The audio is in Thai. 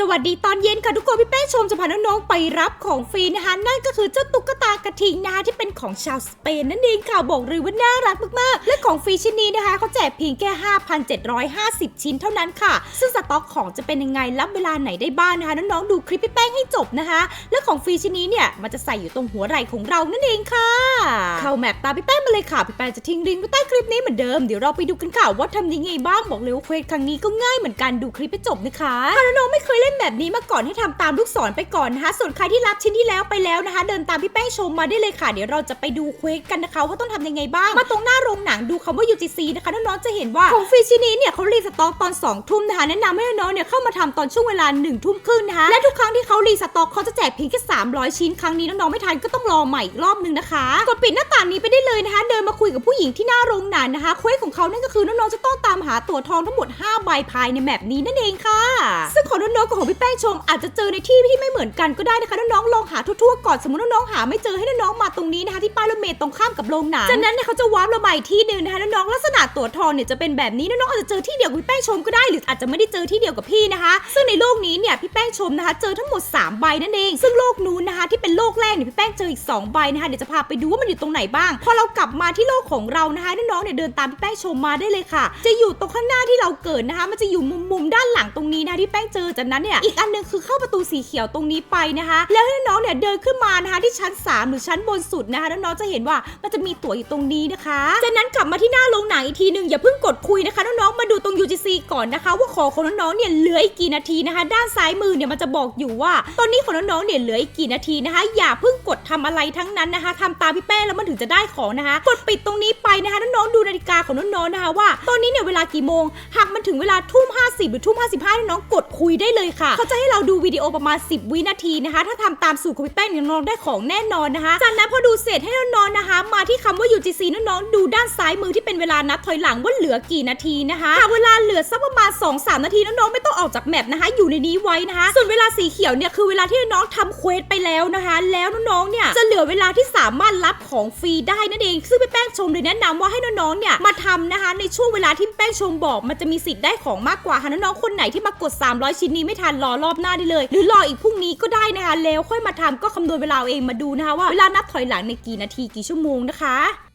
สวัสดีตอนเย็นค่ะทุกคนพี่แป้งชมจะพาน้องๆไปรับของฟรีนะคะนั่นก็คือเจ้าตุ๊กตากระทิงนะคะที่เป็นของชาวสเปนนั่นเองค่ะบอกเลยว่าน่ารักมากๆ และของฟรีชิ้นนี้นะคะเขาแจกเพียงแค่ 5,750 ชิ้นเท่านั้นค่ะ ซึ่งสต็อกของจะเป็นยังไงรับเวลาไหนได้บ้างนะคะน้องๆดูคลิปพี่แป้งให้จบนะคะ และของฟรีชิ้นนี้เนี่ยมันจะใส่อยู่ตรงหัวไหล่ของเรานั่นเองค่ะ เข้าแมปตาพี่แป้งมาเลยค่ะพี่แป้งจะทิ้งลิงก์ไว้ใต้คลิปนี้เหมือนเดิมเดี๋ยวเราไปดูกันค่ะว่าทำยังไงบ้างบอกเลยว่าเควสครั้งนี้ก็ง่ายเหมือนกันดูคลิปให้จบนะคะถ้าน้องๆไม่เคยล่นแบบนี้มาก่อนให้ทำตามลูกศรไปก่อนนะคะ ส่วนใครที่รับชิ้นที่แล้วไปแล้วนะคะ เดินตามพี่แป้งชมมาได้เลยค่ะ เดี๋ยวเราจะไปดูเควสกันนะคะ ว่าต้องทำยังไงบ้าง มาตรงหน้าโรงหนังดูคำว่า UGC นะคะน้องๆจะเห็นว่าของฟรีชิ้นนี้เนี่ยเขารีสต็อกตอน2ทุ่มนะคะแนะนำให้น้องๆเนี่ยเข้ามาทำตอนช่วงเวลา1ทุ่มครึ่งนะคะและทุกครั้งที่เขารีสต็อกเขาจะแจกเพียงแค่300 ชิ้นครั้งนี้น้องๆไม่ทันก็ต้องรอใหม่อีกรอบนึงนะคะกดปิดหน้าต่างนี้ไปได้เลยนะคะ เดินมาคุยกับผู้หญิงที่หน้าโรงหนังนะคะเควสของเขานั่นก็คือน้องๆจะต้องตามหาตั๋วทองทั้งหมด 5 ใบภายในแมปนี้นั่นเองค่ะซึ่ง ของน้องๆกับของพี่แป้งชม อาจจะเจอในที่ที่ไม่เหมือนกันก็ได้นะคะน้องๆลองหาทั่วๆก่อนสมมติน้องๆหาไม่เจอให้น้องๆมาตรงนี้นะคะที่ป้ายรถเมล์ตรงข้ามกับโรงหนังจากนั้นเนี่ยเขาจะวาร์ปเรามาอีกที่หนึ่งนะคะน้องๆลักษณะตัวทองเนี่ยจะเป็นแบบนี้น้องๆอาจจะเจอที่เดียวกับพี่แป้งชมก็ได้หรืออาจจะไม่ได้เจอที่เดียวกับพี่นะคะ ซึ่งในโลกนี้เนี่ยพี่แป้งชมนะคะ เจอทั้งหมด 3 ใบนั่นเอง ซึ่งโลกนู้นนะคะที่เป็นโลกแรกเนี่ยพี่แป้งเจออีก 2 ใบนะคะเดี๋ยวจะพาไปดูว่ามันอยู่ตรงไหนบ้าง พอเรากลับมาที่โลกของเรานะคะน้องๆเนี่ยเดินตามพี่แป้งชมมาได้เลยค่ะ จะอยู่ตรงข้างหน้าที่เราเกิดนะคะ มันจะอยู่มุมมุมๆด้านหลังตรงนี้นะที่แป้งเจอจากนั้นเนี่ยอีกอันหนึงคือเข้าประตูสีเขียวตรงนี้ไปนะคะ แล้วน้องเนี่ยเดินขึ้นมานะคะที่ชั้น 3 หรือชั้นบนสุดนะคะน้องๆจะเห็นว่ามันจะมีตั๋วอยู่ตรงนี้นะคะจากนั้นกลับมาที่หน้าโรงหนังอีกทีหนึ่งอย่าเพิ่งกดคุยนะคะน้องๆมาดูตรง UGC ก่อนนะคะ ว่าของของน้องๆเนี่ยเหลืออีกกี่นาทีนะคะ ด้านซ้ายมือเนี่ยมันจะบอกอยู่ว่า ตอนนี้ของน้องๆเนี่ยเหลืออีกกี่นาทีนะคะ อย่าเพิ่งกดทำอะไรทั้งนั้นนะคะทำตามพี่แป้แล้วมันถึงจะได้ของนะคะ กดปิดตรงนี้ไปนะคะน้องๆดูนาฬิกาของน้องๆนะคะว่า ตอนนี้เนี่ยเวลากี่โมงหากมันถึงเวลาทุ่ม50 หรือทุ่ม55น้องกดคุยได้เลยค่ะ เขาจะให้เราดูวิดีโอประมาณ 10 วินาทีนะคะ ถ้าทำตามสูตรของพี่แป้งน้องๆได้ของแน่นอนนะคะ จากนั้นพอดูเสร็จให้น้องๆนะคะ มาที่คำว่า UGC น้องๆดูด้านซ้ายมือที่เป็นเวลานับถอยหลังว่าเหลือกี่นาทีนะคะหากเวลาเหลือสักประมาณ 2-3 นาทีน้องๆไม่ต้องออกจากแมปนะคะ อยู่ในนี้ไว้นะคะ ส่วนเวลาสีเขียวเนี่ยคือเวลาที่น้องๆทำเควสไปแล้วนะคะ แล้วน้องๆเนี่ยจะเหลือเวลาที่สามารถรับของฟรีได้นั่นเอง ซึ่งพี่แป้งชมเลยแนะนำว่าให้น้องๆเนี่ยมาทำนะคะ ในช่วงเวลาที่พี่แป้งชมบอกมันจะมีสิทธิ์ได้ของมากกว่าค่ะน้องๆคนไหนที่มากด 300ชิ้นนี้ไม่ทันรอรอบหน้าได้เลย หรือรออีกพรุ่งนี้ก็ได้นะคะแล้วค่อยมาทำก็คำนวณเวลาเอาเองมาดูนะคะว่าเวลานับถอยหลังในกี่นาทีกี่ชั่วโมงนะคะ